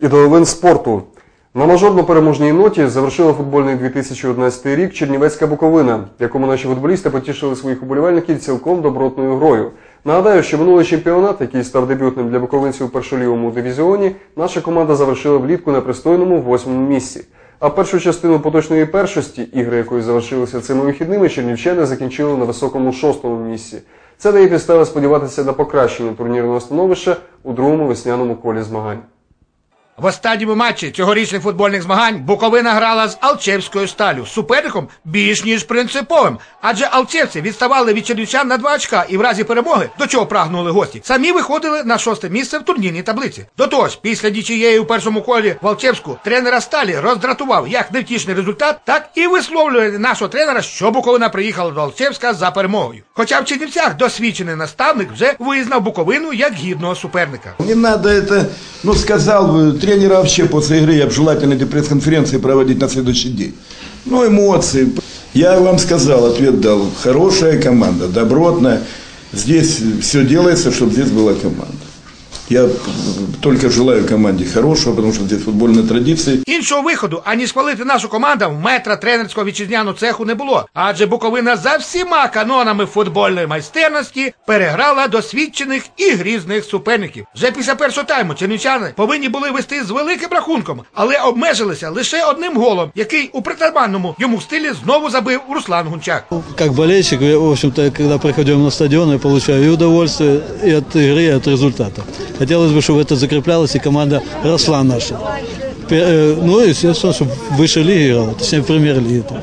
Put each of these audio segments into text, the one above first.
І до новин спорту. На мажорно переможній ноті завершила футбольний 2011 рік Чернівецька Буковина, якому наші футболісти потішили своїх уболівальників цілком добротною грою. Нагадаю, що минулий чемпіонат, який став дебютним для буковинців у першолівому дивізіоні, наша команда завершила влітку на пристойному восьмому місці. А першу частину поточної першості, ігри якої завершилися цими вихідними, чернівчани закінчили на високому шостому місці. Це дає підстави сподіватися на покращення турнірного становища у другому весняному колі змагань. В останньому матчі цьогорічних футбольних змагань Буковина грала з Алчевською сталю, суперником більш ніж принциповим. Адже алчевці відставали від чернівчан на два очка і в разі перемоги, до чого прагнули гості, самі виходили на шосте місце в турнірній таблиці. До того ж, після нічиєї у першому колі в Алчевську тренера сталі роздратував як невтішний результат, так і висловлює нашого тренера, що Буковина приїхала до Алчевська за перемогою. Хоча в Чернівцях досвідчений наставник вже визнав Буковину як гідного суперника. Не надо это, ну, сказал бы, тренера вообще после игры я бы желательно эти пресс-конференции проводить на следующий день. Ну, эмоции. Я вам сказал, ответ дал. Хорошая команда, добротная. Здесь все делается, чтобы здесь была команда. Я только желаю команде хорошего, потому что здесь футбольные традиции. Іншого виходу, аніж хвалити нашу команду в метра тренерського вітчизняного цеху не було. Адже Буковина за всіма канонами футбольної майстерності переграла досвідчених і грізних суперників. Вже після першого тайму чернівчани повинні були вести з великим рахунком, але обмежилися лише одним голом, який у притаманному йому стилі знову забив Руслан Гунчак. Как болельщик, я, в общем-то, когда приходим на стадион, я получаю удовольствие и от игры, и от результата. Хотелось бы, чтобы это закреплялось, и команда росла наша. Пе- э, Ну, и, естественно, чтобы в высшей лиге играла, точнее, в премьер-лиге. там.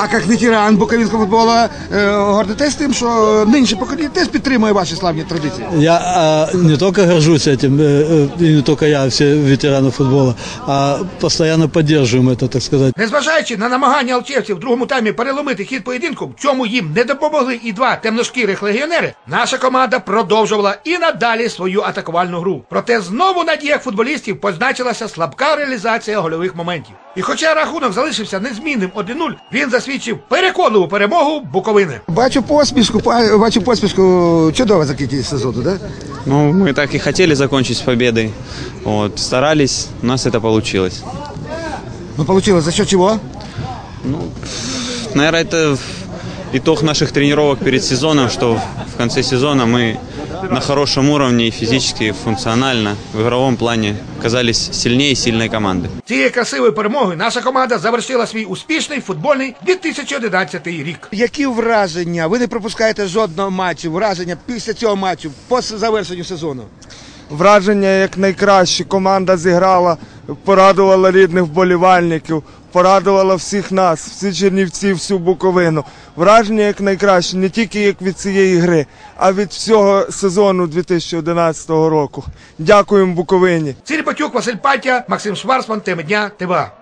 А як ветеран буковинського футболу е, гордитесь тим, що нинішнє покоління теж підтримує ваші славні традиції? Я а, не только горжусь этим, э, э, и не только я, а все ветераны футбола, а постоянно поддерживаем это, так сказать. Незважаючи на намагання алчевців в другому таймі переломити хід поєдинку, в чому їм не допомогли і два темношкірих легіонери, наша команда продовжувала і надалі свою атакувальну гру. Проте знову на діях футболістів позначилася слабка реалізація гольових моментів. І хоча рахунок залишився незмінним 1-0, він засвідчив переконливу перемогу Буковини. Бачу посмішку, па- бачу посмішку чудове закінчення сезону, да? Ну, мы так и хотели закончить с победой. Вот, старались, у нас это получилось. Ну, получилось за счет чого? Наверное, это итог наших тренировок перед сезоном, что в конце сезона мы на хорошем уровне и физически, и функционально, в игровом плане оказались сильнее сильной команды. Цією красивою перемогою наша команда завершила свій успішний футбольний 2011 рік. Які враження? Ви не пропускаєте жодного матчу. Враження після цього матчу, по завершенню сезону. Враження як найкраще. Команда зіграла, порадувала рідних вболівальників, порадувала всіх нас, всі чернівці, всю Буковину. Враження як найкраще, не тільки як від цієї гри, а від всього сезону 2011 року. Дякуємо Буковині. Ціль Батюк, Василь Патя, Максим Шварцман, тема дня, ТВА.